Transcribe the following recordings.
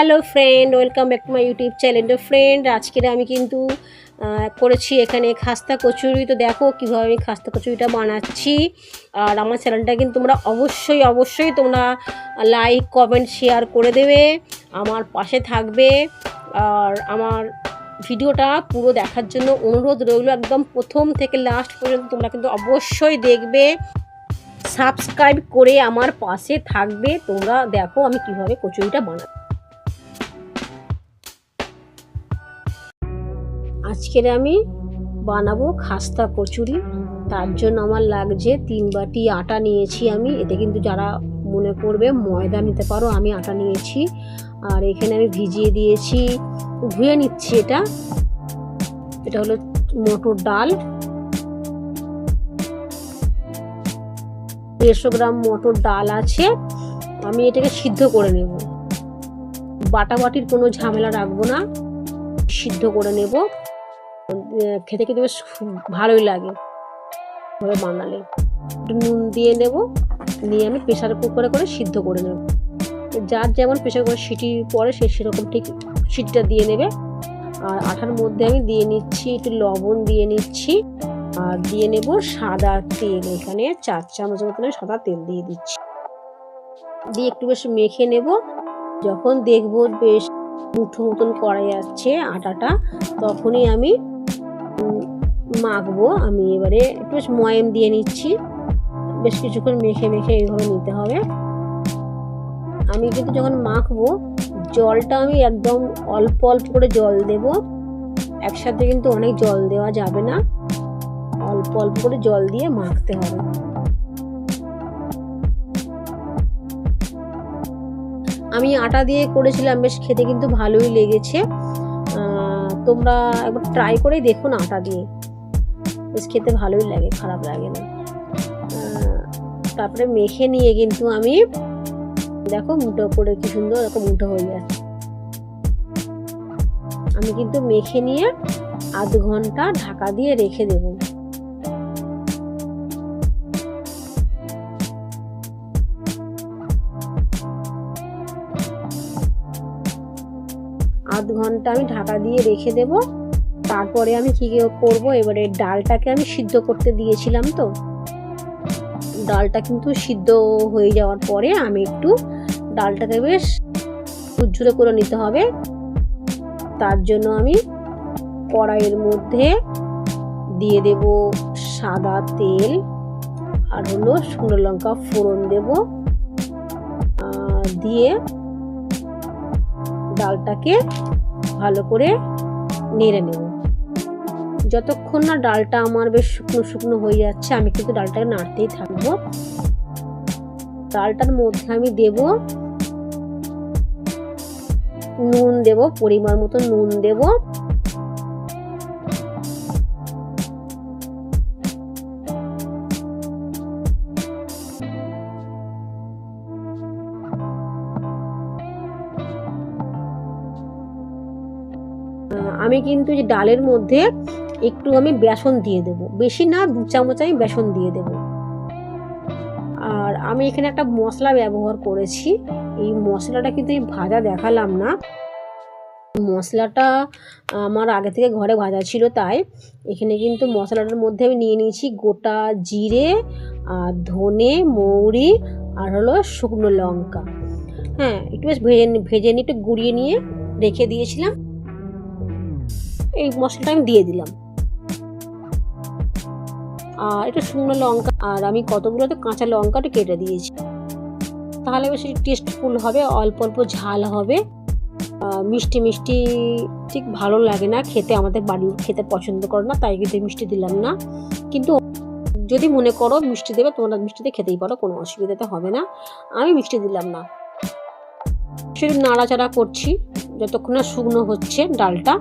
Hello friend welcome back to my YouTube channel friend আজকের আমি কিন্তু করেছি এখানে খাস্তা কচুরি। তো দেখো কীভাবে আমি খাস্তা কচুরিটা বানাচ্ছি। আর আমার চ্যানেলটা কিন্তু তোমরা অবশ্যই অবশ্যই তোমরা লাইক কমেন্ট শেয়ার করে দেবে। আমার পাশে থাকবে। আর আমার ভিডিওটা পুরো দেখার জন্য অনুরোধ রইল। একদম প্রথম থেকে লাস্ট পর্যন্ত তোমরা কিন্তু অবশ্যই দেখবে। সাবস্ক্রাইব করে আমার পাশে থাকবে। তোমরা দেখো আমি কীভাবে কচুরিটা বানাই আজকের আমি বানাবো খাস্তা কচুরি। তার জন্য আমার লাগছে তিন বাটি আটা নিয়েছি আমি। এতে কিন্তু যারা মনে করবে ময়দা নিতে পারো, আমি আটা নিয়েছি। আর এখানে আমি ভিজিয়ে দিয়েছি, ধুয়ে নিচ্ছি এটা। এটা হলো মটর ডাল। দেড়শো গ্রাম মটর ডাল আছে। আমি এটাকে সিদ্ধ করে নেব। বাটাবাটির কোনো ঝামেলা রাখব না। সিদ্ধ করে নেব। খেতে খেতে বেশ ভালোই লাগে। বানালে একটু নুন দিয়ে নেব, নিয়ে আমি প্রেশার কুকারে করে সিদ্ধ করে নেব। যার যেমন প্রেশার কুকার সিটি পরে সে সেরকম ঠিক সিটিটা দিয়ে নেবে। আর আঠার মধ্যে আমি দিয়ে নিচ্ছি, একটু লবণ দিয়ে নিচ্ছি। আর দিয়ে নেব সাদা তেল। এখানে চার চামচ মতন সাদা তেল দিয়ে দিচ্ছি। দিয়ে একটু বেশ মেখে নেব। যখন দেখব বেশ মুঠো মতন করা যাচ্ছে আটাটা, তখনই আমি মাখবো। আমি এবারে একটু ময়াম দিয়ে নিচ্ছি। বেশ কিছুক্ষণ মেখে মেখে এইভাবে নিতে হবে। আমি কিন্তু যখন মাখবো, জলটা আমি একদম অল্প অল্প করে জল দেব। একসাথে কিন্তু অনেক জল দেওয়া যাবে না। অল্প অল্প করে জল দিয়ে মাখতে হবে। আমি আটা দিয়ে করেছিলাম, বেশ খেতে কিন্তু ভালোই লেগেছে। তোমরা একবার ট্রাই করেই দেখো না আটা দিয়ে। বেশ খেতে ভালোই লাগে, খারাপ লাগে না। তারপরে মেখে নিয়ে কিন্তু আমি, দেখো মুঠো করে কি সুন্দর এরকম মুঠো হয়ে যাচ্ছে আমি কিন্তু মেখে নিয়ে আধ ঘণ্টা ঢাকা দিয়ে রেখে দেবো। আধ ঘণ্টা আমি ঢাকা দিয়ে রেখে দেব। তারপরে আমি কি করব? এবারে ডালটাকে আমি সিদ্ধ করতে দিয়েছিলাম তো। ডালটা কিন্তু সিদ্ধ হয়ে যাওয়ার পরে আমি একটু ডালটাকে বেশ ঝুরঝুরে করে নিতে হবে। তার জন্য আমি কড়াইয়ের মধ্যে দিয়ে দেব সাদা তেল আর হলো শুকনো লঙ্কা ফোড়ন দেব। দিয়ে ডালটাকে ভালো করে নেড়ে নেব। যতক্ষণ না ডালটা আমার বেশ শুকনো শুকনো হয়ে যাচ্ছে, আমি কিন্তু ডালটাকে নাড়তেই থাকব। ডালটার মধ্যে আমি দেব নুন দেব, পরিমাণ মতো নুন দেব। আমি কিন্তু যে ডালের মধ্যে একটু আমি বেসন দিয়ে দেব। বেশি না, দু চামচ আমি বেসন দিয়ে দেব। আর আমি এখানে একটা মশলা ব্যবহার করেছি। এই মশলাটা কিন্তু আমি ভাজা দেখালাম না। মশলাটা আমার আগে থেকে ঘরে ভাজা ছিল, তাই এখানে কিন্তু মশলাটার মধ্যে আমি নিয়ে নিয়েছি গোটা জিরে, আর ধনে, মৌরি, আর হলো শুকনো লঙ্কা। হ্যাঁ একটু বেশ ভেজে ভেজে নিয়ে একটু গুঁড়িয়ে নিয়ে রেখে দিয়েছিলাম। এই মশলাটা আমি দিয়ে দিলাম। আর এটা শুকনো লঙ্কা, আর আমি কতগুলো তো কাঁচা লঙ্কাটা কেটে দিয়েছি। তাহলে বেশ টেস্টফুল হবে, অল্প অল্প ঝাল হবে। মিষ্টি মিষ্টি ঠিক ভালো লাগে না খেতে, আমাদের বাড়ির খেতে পছন্দ করে না, তাই কিন্তু মিষ্টি দিলাম না। কিন্তু যদি মনে করো মিষ্টি দেবে, তোমরা মিষ্টিতে খেতেই পারো, কোনো অসুবিধাতে হবে না। আমি মিষ্টি দিলাম না। শুধু নাড়াচাড়া করছি, যতক্ষণ না শুকনো হচ্ছে ডালটা।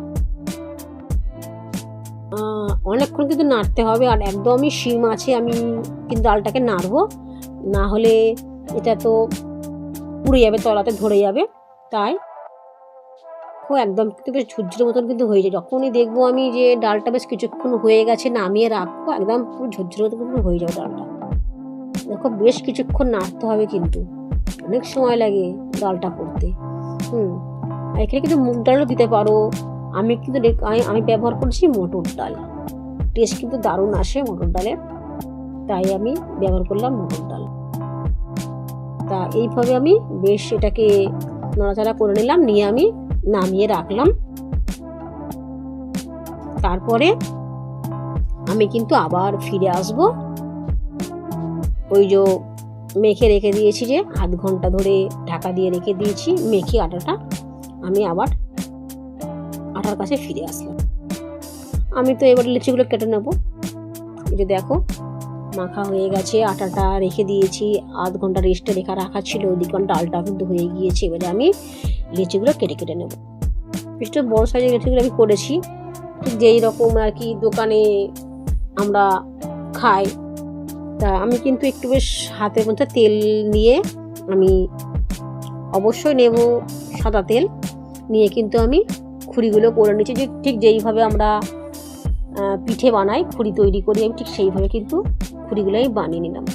অনেকক্ষণ কিন্তু নাড়তে হবে আর একদমই শিম আছে, আমি কিন্তু ডালটাকে নাড়বো। না হলে এটা তো পুড়ে যাবে, তলাতে ধরে যাবে। তাই ও একদম কিন্তু বেশ ঝুরঝুরে মতন কিন্তু হয়ে যায়। যখনই দেখব আমি যে ডালটা বেশ কিছুক্ষণ হয়ে গেছে, নামিয়ে রাখব, একদম পুরো ঝুরঝুরে মতন কিন্তু হয়ে যাবে ডালটা। দেখো বেশ কিছুক্ষণ নাড়তে হবে কিন্তু, অনেক সময় লাগে ডালটা করতে। হুম এখানে কিন্তু মুগ ডালও দিতে পারো। আমি কিন্তু আমি ব্যবহার করছি মটর ডাল। টেস্ট কিন্তু দারুণ আসে মটর ডালের তাই আমি ব্যবহার করলাম মটর ডাল। তা এইভাবে আমি বেশ এটাকে নড়াচড়া করে নিলাম, নিয়ে আমি নামিয়ে রাখলাম। তারপরে আমি কিন্তু আবার ফিরে আসব। ওই যে মেখে রেখে দিয়েছি যে, আধ ঘণ্টা ধরে ঢাকা দিয়ে রেখে দিয়েছি, মেখে আটাটা। আমি আবার আটার কাছে ফিরে আসলাম আমি তো এবার লিচিগুলো কেটে নেব। যে দেখো, মাখা হয়ে গেছে, আটাটা রেখে দিয়েছি, আধ ঘণ্টা রেস্টে রেখা রাখা ছিল, ওদিকে ডালটা কিন্তু হয়ে গিয়েছে, এবারে আমি লিচিগুলো কেটে কেটে নেব। তো বড় সাইজের লিচিগুলো আমি করেছি। যেই রকম আর কি দোকানে আমরা খাই। তা আমি কিন্তু একটু বেশ হাতের মধ্যে তেল নিয়ে আমি অবশ্যই নেব সাদা তেল। নিয়ে কিন্তু আমি খুঁড়িগুলো করে নিচ্ছি যে ঠিক যেইভাবে আমরা পিঠে বানাই, খুঁড়ি তৈরি করি, আমি ঠিক সেইভাবে কিন্তু খুঁড়িগুলো আমি বানিয়ে নিলাম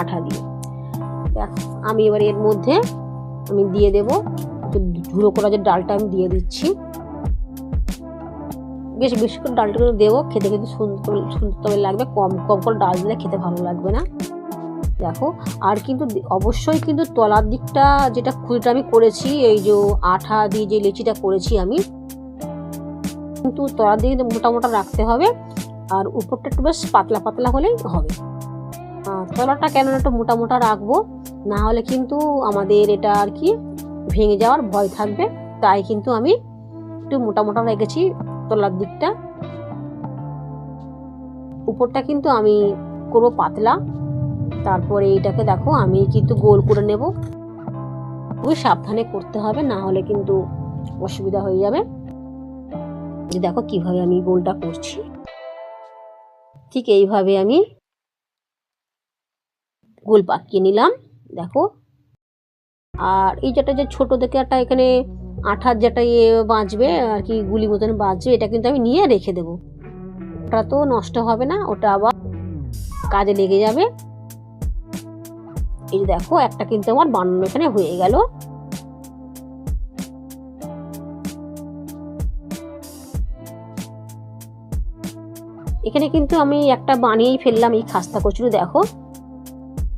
আঠা দিয়ে। দেখো, আমি এবার এর মধ্যে আমি দিয়ে দেব ঝুড়ো করা যে ডালটা আমি দিয়ে দিচ্ছি। বেশ, বেশি করে ডালটা দেবো, খেতে কিন্তু সুন্দর সুন্দর লাগবে, কম কম করে ডাল দিলে খেতে ভালো লাগবে না। দেখো, আর কিন্তু অবশ্যই কিন্তু তলার দিকটা যেটা খুঁড়িটা আমি করেছি, এই যে আঠা দিয়ে যে লেচিটা করেছি আমি, কিন্তু তলার দিকে মোটা মোটা রাখতে হবে, আর উপরটা একটু বেশ পাতলা পাতলা হলেই হবে। তলাটা কেন একটু মোটা মোটা রাখব? না হলে কিন্তু আমাদের এটা আর কি ভেঙে যাওয়ার ভয় থাকবে, তাই কিন্তু আমি একটু মোটা মোটা রেখেছি তলার দিকটা। উপরটা কিন্তু আমি করব পাতলা তারপরে এইটাকে দেখো, আমি কিন্তু গোল করে নেব। খুবই সাবধানে করতে হবে, না হলে কিন্তু অসুবিধা হয়ে যাবে। যে দেখো কীভাবে আমি গোলটা করছি। ঠিক এইভাবে আমি গোল পাকিয়ে নিলাম, দেখো। আর এই যেটা যে ছোট দেখে একটা এখানে আঠার যেটা ইয়ে বাঁচবে, আর কি গুলি মতন বাঁচবে, এটা কিন্তু আমি নিয়ে রেখে দেবো। ওটা তো নষ্ট হবে না, ওটা আবার কাজে লেগে যাবে। এই দেখো, একটা কিন্তু আমার বানানো এখানে হয়ে গেল। এখানে কিন্তু আমি একটা বানিয়েই ফেললাম এই খাস্তা কচুরি, দেখো।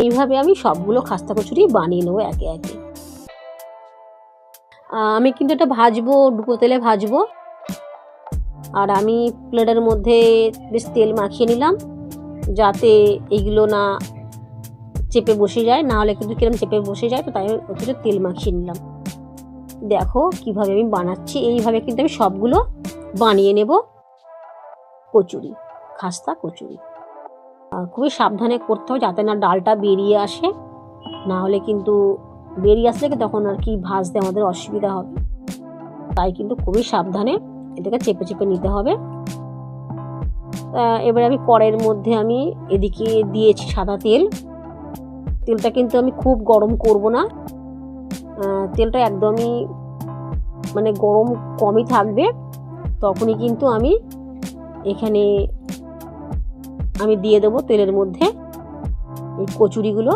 এইভাবে আমি সবগুলো খাস্তা কচুরি বানিয়ে নেব একে একে। আমি কিন্তু এটা ভাজবো, ডুবো তেলে ভাজবো। আর আমি প্লেটের মধ্যে বেশ তেল মাখিয়ে নিলাম, যাতে এইগুলো না চেপে বসে যায়, না হলে কিন্তু কিরম চেপে বসে যায়, তো তাই ওতে তেল মাখিয়ে নিলাম। দেখো কীভাবে আমি বানাচ্ছি, এইভাবে কিন্তু আমি সবগুলো বানিয়ে নেব। কচুরি, খাস্তা কচুরি। খুবই সাবধানে করতে হবে যাতে না ডালটা বেরিয়ে আসে, না হলে কিন্তু বেরিয়ে আসলে তখন আর কি ভাজতে আমাদের অসুবিধা হবে। তাই কিন্তু খুবই সাবধানে এটাকে চেপে চেপে নিতে হবে। এবারে আমি কড়াইয়ের মধ্যে আমি এদিকে দিয়েছি সাদা তেল। তেলটা কিন্তু আমি খুব গরম করব না। তেলটা একদমই মানে গরম কমই থাকবে। তখনই কিন্তু আমি এখানে আমি দিয়ে দেবো তেলের মধ্যে এই কচুরিগুলো।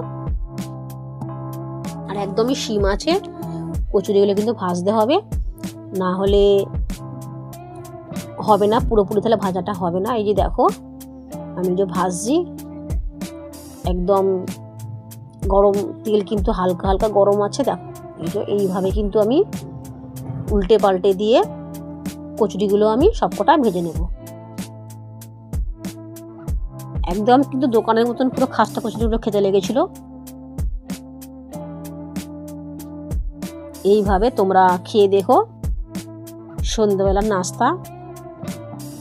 আর একদমই শিম আছে, কচুরিগুলো কিন্তু ভাজতে হবে। না হলে হবে না, পুরোপুরি তাহলে ভাজাটা হবে না। এই যে দেখো, আমি যে ভাজছি, একদম গরম তেল কিন্তু হালকা হালকা গরম আছে, দেখো। এই এইভাবে কিন্তু আমি উল্টে পাল্টে দিয়ে কচুরিগুলো আমি সবকটা ভেজে নেব। একদম কিন্তু দোকানের মতন পুরো খাস্তা কচুরিগুলো খেতে লেগেছিল। এইভাবে তোমরা খেয়ে দেখো। সন্ধ্যেবেলার নাস্তা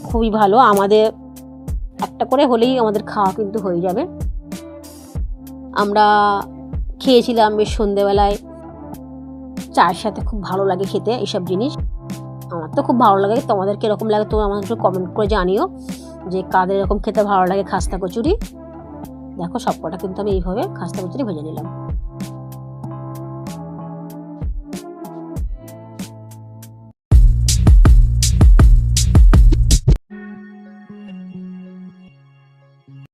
খুবই ভালো। আমাদের একটা করে হলেই আমাদের খাওয়া কিন্তু হয়ে যাবে। আমরা খেয়েছিলাম বেশ সন্ধেবেলায়। চায়ের সাথে খুব ভালো লাগে খেতে এইসব জিনিস। আমার তো খুব ভালো লাগে। তোমাদের কীরকম লাগে তো আমাদের একটু কমেন্ট করে জানিও যে কাদের এরকম খেতে ভালো লাগে খাস্তা কচুরি। দেখো সবকটা কিন্তু আমি এইভাবে খাস্তা কচুরি ভেজে নিলাম।